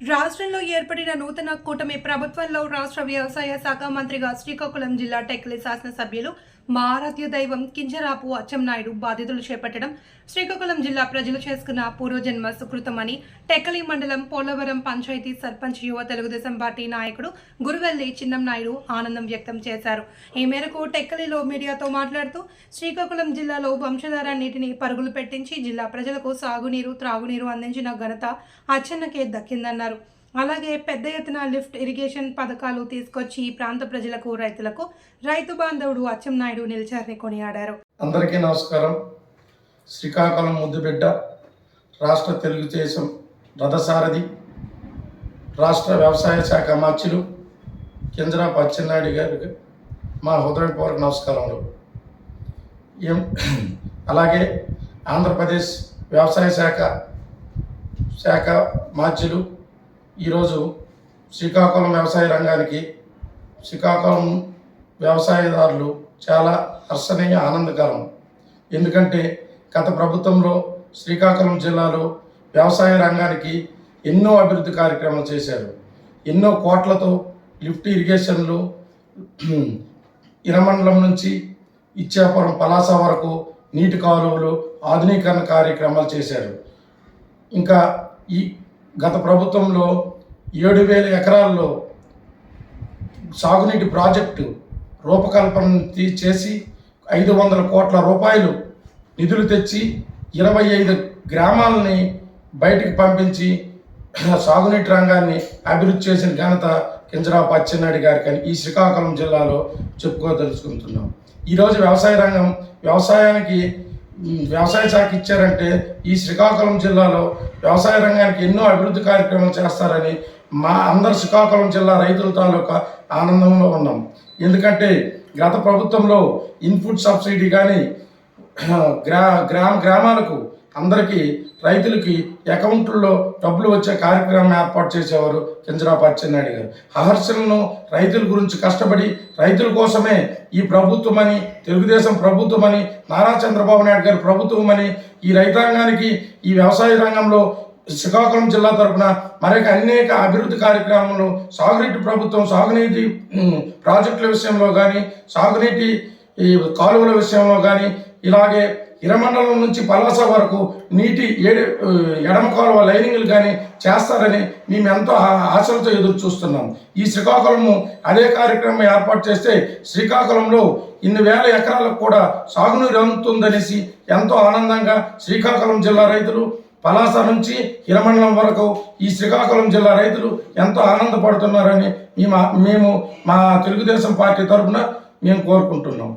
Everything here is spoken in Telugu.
రాష్ట్రంలో ఏర్పడిన నూతన కూటమి ప్రభుత్వంలో రాష్ట్ర వ్యవసాయ శాఖ మంత్రిగా శ్రీకాకుళం జిల్లా టెక్లీ శాసనసభ్యులు మా ఆరాధ్య దైవం కింజరాపు అచ్చెన్నాయుడు బాధితులు చేపట్టడం శ్రీకాకుళం జిల్లా ప్రజలు చేసుకున్న పూర్వజన్మ సుకృతమని టెక్కలి మండలం పోలవరం పంచాయతీ సర్పంచ్ యువ తెలుగుదేశం పార్టీ నాయకుడు గురువెల్లి చిన్నంనాయుడు ఆనందం వ్యక్తం చేశారు. ఈ మేరకు టెక్కలిలో మీడియాతో మాట్లాడుతూ శ్రీకాకుళం జిల్లాలో వంశధార నీటిని పరుగులు పెట్టించి జిల్లా ప్రజలకు సాగునీరు త్రాగునీరు అందించిన ఘనత అచ్చెన్నకే దక్కిందన్నారు. అలాగే పెద్ద ఎత్తున లిఫ్ట్ ఇరిగేషన్ పథకాలు తీసుకొచ్చి ఈ ప్రాంత ప్రజలకు రైతులకు రైతు బాంధవుడు అచ్చెన్నాయుడు నిలిచారని కొనియాడారు. అందరికీ నమస్కారం. శ్రీకాకుళం ముద్దుబిడ్డ రాష్ట్ర తెలుగుదేశం రథసారథి రాష్ట్ర వ్యవసాయ శాఖ మార్చులు కింజరా అచ్చెన్నాయుడు గారికి మా హృదయపూర్వక నమస్కారములు. ఏం అలాగే ఆంధ్రప్రదేశ్ వ్యవసాయ శాఖ శాఖ మార్చులు ఈరోజు శ్రీకాకుళం వ్యవసాయ రంగానికి శ్రీకాకుళం వ్యవసాయదారులు చాలా హర్షణీయ ఆనందకరం. ఎందుకంటే గత ప్రభుత్వంలో శ్రీకాకుళం జిల్లాలో వ్యవసాయ రంగానికి ఎన్నో అభివృద్ధి కార్యక్రమాలు చేశారు. ఎన్నో కోట్లతో లిఫ్ట్ ఇరిగేషన్లు ఇరమండలం నుంచి ఇచ్చాపురం పలాస వరకు నీటి కాలువలు ఆధునీకరణ కార్యక్రమాలు చేశారు. ఇంకా ఈ గత ప్రభుత్వంలో ఏడు వేల ఎకరాల్లో సాగునీటి ప్రాజెక్టు రూపకల్పన తీ- చేసి ఐదు వందల కోట్ల రూపాయలు నిధులు తెచ్చి ఇరవై ఐదు గ్రామాలని బయటికి పంపించి సాగునీటి రంగాన్ని అభివృద్ధి చేసిన ఘనత కింజరాపు అచ్చెన్నాయుడు గారికి అని ఈ శ్రీకాకుళం జిల్లాలో చెప్పుకోదలుచుకుంటున్నాం. ఈరోజు వ్యవసాయ రంగం వ్యవసాయానికి వ్యవసాయ శాఖ ఇచ్చారంటే ఈ శ్రీకాకుళం జిల్లాలో వ్యవసాయ రంగానికి ఎన్నో అభివృద్ధి కార్యక్రమాలు చేస్తారని మా అందరు శ్రీకాకుళం జిల్లా రైతుల తాలూకా ఆనందంలో ఉన్నాం. ఎందుకంటే గత ప్రభుత్వంలో ఇన్పుట్ సబ్సిడీ కానీ గ్రా గ్రామ గ్రామాలకు అందరికీ రైతులకి అకౌంట్లో డబ్బులు వచ్చే కార్యక్రమం ఏర్పాటు చేసేవారు కింజరాపు అచ్చెన్నాయుడు గారు. అహర్షణను రైతుల గురించి కష్టపడి రైతుల కోసమే ఈ ప్రభుత్వం అని తెలుగుదేశం ప్రభుత్వం అని నారా చంద్రబాబు నాయుడు గారి ప్రభుత్వం అని ఈ రైతాంగానికి ఈ వ్యవసాయ రంగంలో శ్రీకాకుళం జిల్లా తరపున మరొక అనేక అభివృద్ధి కార్యక్రమాలు సాగునీటి ప్రభుత్వం సాగునీటి ప్రాజెక్టుల విషయంలో కానీ సాగునీటి ఈ కాలువల విషయంలో కానీ ఇలాగే ఇరమండలం నుంచి పలాస వరకు నీటి ఏడు ఎడమ కాలువ లైనింగ్లు కానీ చేస్తారని మేము ఎంతో ఆశలతో ఎదురు చూస్తున్నాం. ఈ శ్రీకాకుళము అదే కార్యక్రమం ఏర్పాటు చేస్తే శ్రీకాకుళంలో ఇన్ని వేల ఎకరాలకు కూడా సాగునీరు అందుతుందనేసి ఎంతో ఆనందంగా శ్రీకాకుళం జిల్లా రైతులు పలాస నుంచి హిరమండలం వరకు ఈ శ్రీకాకుళం జిల్లా రైతులు ఎంతో ఆనందపడుతున్నారని మేము మేము మా తెలుగుదేశం పార్టీ తరఫున మేము కోరుకుంటున్నాం.